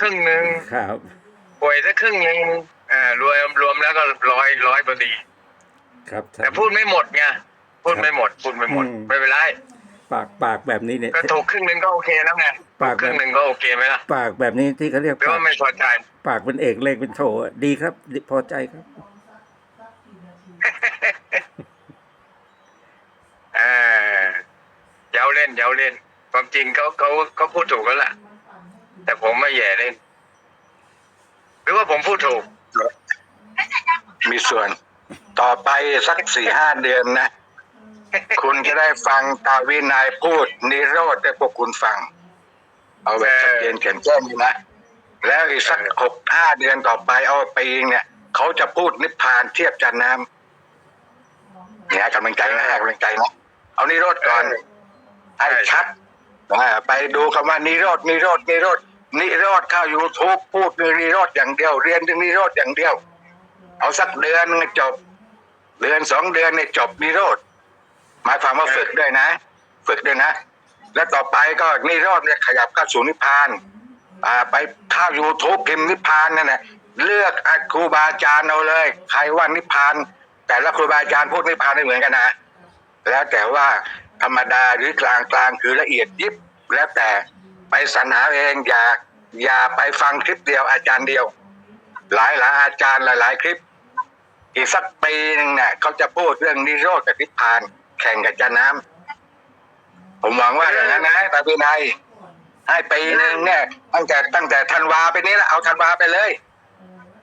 ครึ่งหนึ่งครับป่วยสักครึ่งหนึ่งอ่ารวมรวมแล้วก็ร้อยร้อยพอดี ครับท่าน แต่พูดไม่หมดไงพูดไม่หมด พูดไม่หมด อืม ไม่เป็นไรปากปากแบบนี้เนี่ย ก็ถูกครึ่งหนึ่งก็โอเคแล้วไงปากครึ่งหนึ่งก็โอเคไหมล่ะปากแบบนี้ที่เขาเรียกหรือปากว่าไม่พอใจ ปากเป็นเอกเลขเป็นโทอะดีครับดีพอใจครับ เออเย้าเล่นเย้าเล่น ความจริงเขาเขาเขาพูดถูกแล้วล่ะ แต่ผมไม่แย่เล่นหรือว่าผมพูดถูก มีส่วน ต่อไปสักสี่ห้าเดือนนะ คุณจะได้ฟังตาวินัยพูด นิโรธให้พวกคุณฟัง เอาแบบชัดเจนแข็งแจ้งอยู่นะ แล้วอีกสักหกห้าเดือนต่อไปเอาปีเนี่ย เขาจะพูดนิพพานเทียบจันน้ำเนี่ยกำลังใจนะกำลังใจนะเอานิโรธก่อนให้ชัดไปดูคำว่านิโรธนิโรธนิโรธ นิโรธเข้ายูทูบพูดเรื่องนิโรธอย่างเดียว เรียนเรื่องนิโรธอย่างเดียว เอาสักเดือนนึงจบ เดือนสองเดือนเนี่ยจบนิโรธหมายความว่าฝึกด้วยนะ ฝึกด้วยนะ แล้วต่อไปก็นิโรธเนี่ยขยับเข้าสู่นิพพานอ่าไปเข้ายูทูบพิมพ์นิพพานนั่นแหละเลือกอครูบาอาจารย์เอาเลย ใครว่านิพพาน แต่ละครูบาอาจารย์พูดนิพพานไม่เหมือนกันนะ แล้วแต่ว่าธรรมดาหรือกลางกลางคือละเอียดยิบแล้วแต่ไปสรรหาเองอย่า อย่าไปฟังคลิปเดียวอาจารย์เดียว หลายหลายอาจารย์หลายหลายคลิป อีกสักปีหนึ่งเนี่ยเขาจะพูดเรื่องนิโรธกับนิพพาน แข่งกับจาน้ำผมหวังว่าอย่างนั้นนะตาปีนายให้ปีหนึ่งเนี่ย ตั้งแต่ตั้งแต่ธันวาไปนี้แหละเอาธันวาไปเลย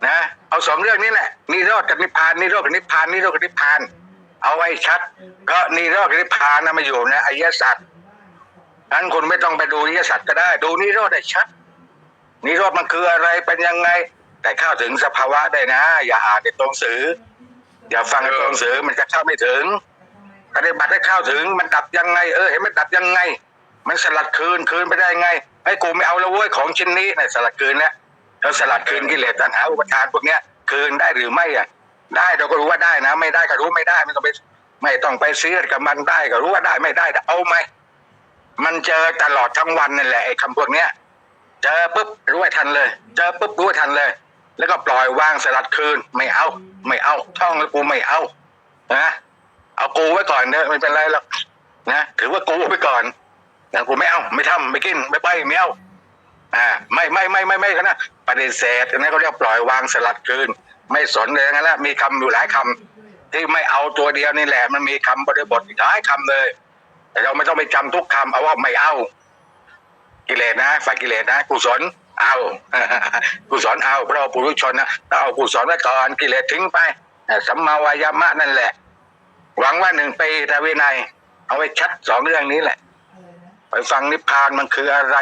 นะเอาสองเรื่องนี้แหละนิโรธกับนิพพานนิโรธกับนิพพานนิโรธกับนิพพาน เอาไว้ชัด ก็นิโรธกับนิพพานนะมาอยู่ในอริยสัจนั้นคุณไม่ต้องไปดูอริยสัจก็ได้ ดูนิโรธได้ชัด นิโรธมันคืออะไรเป็นยังไง แต่เข้าถึงสภาวะได้นะ อย่าอ่านในตรงสือ อย่าฟังในตรงสือมันจะเข้าไม่ถึงปฏิบัติให้เข้าถึงมันดับยังไง เออเห็นมันดับยังไง มันสลัดคืนคืนไปได้ไงไอ้กูไม่เอาล้วเว้ยของชิ้นนี้เนี่ยสลัดคืนเนี่ยแล้วสลัดคืนกิเลสตัณหาอุปทานพวกเนี้ยคืนได้หรือไม่อะได้เราก็รู้ว่าได้นะ ไม่ได้ก็รู้ไม่ได้ไม่ต้องไปไม่ต้องไปเสียดกับมันได้ก็รู้ว่าได้ไม่ได้แต่เอาไหมมันเจอตลอดทั้งวันนั่นแหละไอ้คำพวกเนี้ย เจอปุ๊บรู้ให้ทันเลย เจอปุ๊บรู้ให้ทันเลย แล้วก็ปล่อยวางสลัดคืน ไม่เอา ไม่เอา ท่องแล้วกูไม่เอานะเอากูไว้ก่อนเนอะไม่เป็นไรหรอกนะถือว่ากูไว้ก่อนนะกูไม่เอา ไม่ทำไม่กิน ไม่ไปไม่เอาอ่าไม่ไม่ไม่ไม่ไม่ก็นะปฏิเสธนนั้นเขาเรียกปล่อยวางสลัดคืน ไม่สนเลยงั้นแหละมีคำอยู่หลายคำที่ไม่เอาตัวเดียวนี่แหละ มันมีคำบริบทหลายคำเลย แต่เราไม่ต้องไปจำทุกคำเอาว่าไม่เอา กิเลสนะฝ่ายกิเลสนะกุศลเอากุศลเอาเพราะเราปุถุชนนะเราเอากุศลไว้ก่อนกิเลสทิ้งไปสัมมาวายามะนั่นแหละ หวังว่าหนึ่งปีทวินัย เอาไว้ชัดสองเรื่องนี้แหละ ไปฟังนิพพานมันคืออะไร